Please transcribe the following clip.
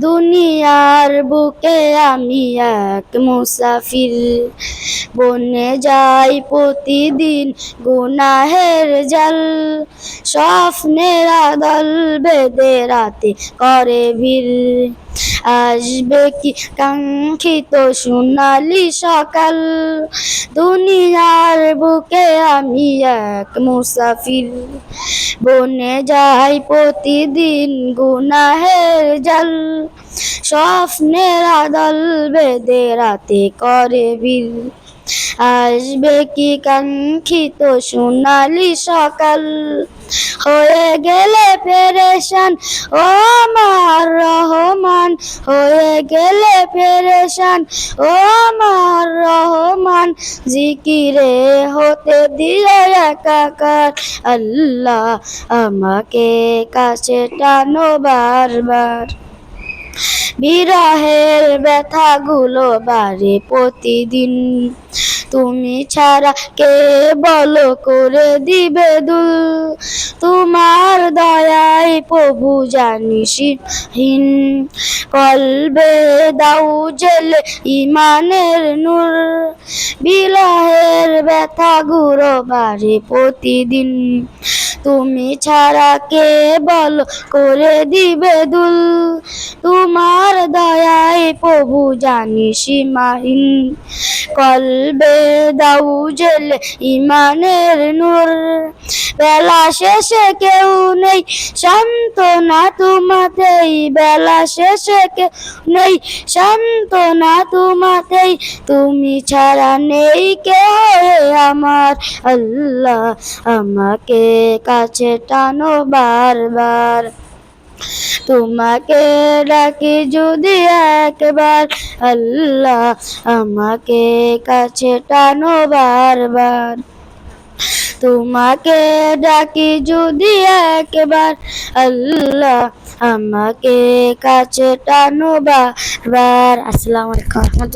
দুনিয়ার বুকে আমি এক মুসাফির। বনে যাই প্রতিদিন গুনাহের জল। স্বপ্নের আদল বেদে রাতে করে ভিড়। আসবে কি? কাঙ্ক্ষিত সোনালি সকাল, দুনিয়ার বুকে আমি এক মুসাফির। বনে যাই প্রতিদিন গুনাহের জাল, স্বপ্নের আদল বেদে রাতে করে বিল আসবে কি কাঙ্ক্ষিত সোনালি সকাল? হয়ে গেলে পেরেশান, ও আমার রহমান হয়ে গেলে ফেরেশান ও আমার রহমান, জিকিরে হতে দিও একাকার। আল্লাহ আমাকে কাছে টানো বারবার। বিরহের ব্যথাগুলো বাড়ে প্রতিদিন। তুমি ছাড়া কে বল করে দিবে দুল? তোমার দয়ায় প্রভু জানিসহীন কলবে দাউ জেলে ইমানের নূর। বিলহের ব্যথা গুরো বাড়ে প্রতিদিন। তুমি ছাড়া কে বল করে দিবে দুল? তোমার দয়ায় প্রভু জানি সীমাহীন। কলবে দাউ জেলে ইমানের নূর। বেলা শেষে কেউ নেই। শান্ত না তোমাতেই, বেলা শেষে কেউ নেই। শান্ত না তোমাতেই, তুমি ছাড়া নেই কে আমার। আল্লাহ আমাকে কাছে টানো বারবার। তোমাকে ডাকি যদি একবার। আল্লাহ আমাকে কাছে টানো বারবার। তোমাকে ডাকি যদি একবার আল্লাহ আমাকে কাছে টানো বারবার। আসসালামু আলাইকুম।